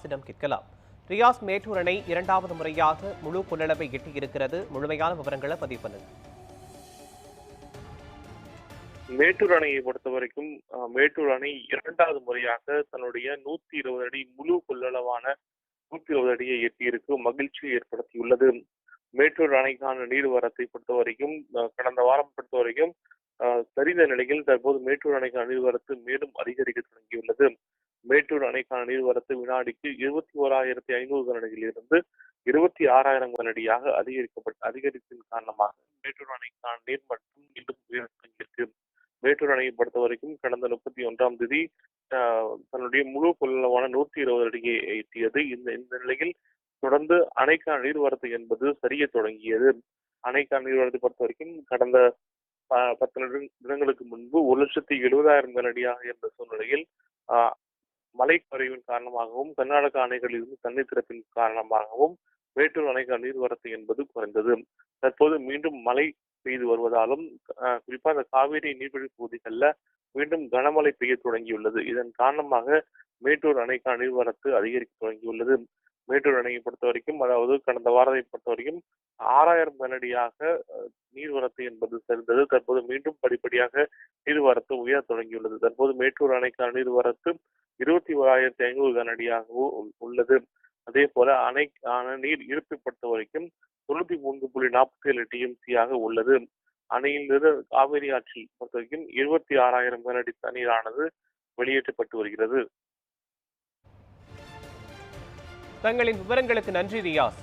அரசிடம் கேட்கலாம். ரியாஸ் மேட்டூர் அணை இரண்டாவது முறையாக முழு கொள்ளளவை எட்டியிருக்கிறது. முழுமையான விவரங்களை பதிவு பண்ணுங்க. மேட்டூர் அணையை பொறுத்த வரைக்கும் மேட்டூர் அணை இரண்டாவது முறையாக தன்னுடைய நூத்தி இருபது அடி முழு கொள்ளளவான நூத்தி இருபது அடியை எட்டியிருக்கு. மகிழ்ச்சியை ஏற்படுத்தியுள்ளது. மேட்டூர் அணைக்கான நீர்வரத்தை பொறுத்த வரைக்கும் கடந்த வாரம் பொறுத்த வரைக்கும் சரிந்த நிலையில் தற்போது மேட்டூர் அணைக்கான நீர்வரத்து மேலும் அதிகரிக்க தொடங்கியுள்ளது. மேட்டூர் அணைக்கான நீர்வரத்து வினாடிக்கு இருபத்தி ஓராயிரத்தி ஐநூறு கனடியிலிருந்து இருபத்தி ஆறாயிரம் கனடியாக அதிகரிக்கப்பட்டு அதிகரித்ததன் காரணமாக மேட்டூர் அணைக்கான நீர் மட்டும் மீண்டும் உயர மேட்டூர் அணையை பொறுத்த வரைக்கும் கடந்த முப்பத்தி ஒன்றாம் தேதி தன்னுடைய முழு கொள்ளளவான நூற்றி இருபது அடியை எட்டியது. இந்த இந்த நிலையில் தொடர்ந்து அணைக்கான நீர்வரத்து என்பது சரிய தொடங்கியது. அணைக்கான நீர்வரத்தை பொறுத்த வரைக்கும் கடந்த பத்து நிமிட- தினங்களுக்கு முன்பு ஒரு லட்சத்தி எழுபதாயிரம் கனடியாக இருந்த சூழ்நிலையில் ஆஹ், காரணமாகவும் கர்நாடக அணைகளிலிருந்து தண்ணீர் திறப்பின் காரணமாகவும் மேட்டூர் அணைக்கான நீர்வரத்து என்பது குறைந்தது. தற்போது மீண்டும் மழை பெய்து வருவதாலும் குறிப்பாக குறிப்பா இந்த காவிரி நீர்வழி பகுதிகளில் மீண்டும் கனமழை பெய்ய தொடங்கியுள்ளது. இதன் காரணமாக மேட்டூர் அணைக்கான நீர்வரத்து அதிகரிக்க தொடங்கியுள்ளது. மேட்டூர் அணையை பொறுத்த வரைக்கும் அதாவது கடந்த வாரத்தை பொறுத்த வரைக்கும் ஆறாயிரம் கனடியாக அஹ், நீர்வரத்து என்பது சேர்ந்தது தற்போது மீண்டும் படிப்படியாக நீர்வரத்து உயர தொடங்கியுள்ளது. தற்போது மேட்டூர் அணைக்கான நீர்வரத்து இருபத்தி ஓராயிரத்தி ஐநூறு கனடியாகவும் உள்ளது. அதே போல அணைக்கான நீர் இருப்பை பொறுத்த வரைக்கும் தொண்ணூத்தி மூன்று புள்ளி நாற்பத்தி ஏழு டிஎம்சியாக உள்ளது. அணையிலிருந்து காவிரி ஆற்றில் பொறுத்த வரைக்கும் இருபத்தி ஆறாயிரம் கனடி தண்ணீரானது வெளியேற்றப்பட்டு வருகிறது. தங்களின் விவரங்களுக்கு நன்றி ரியாஸ்.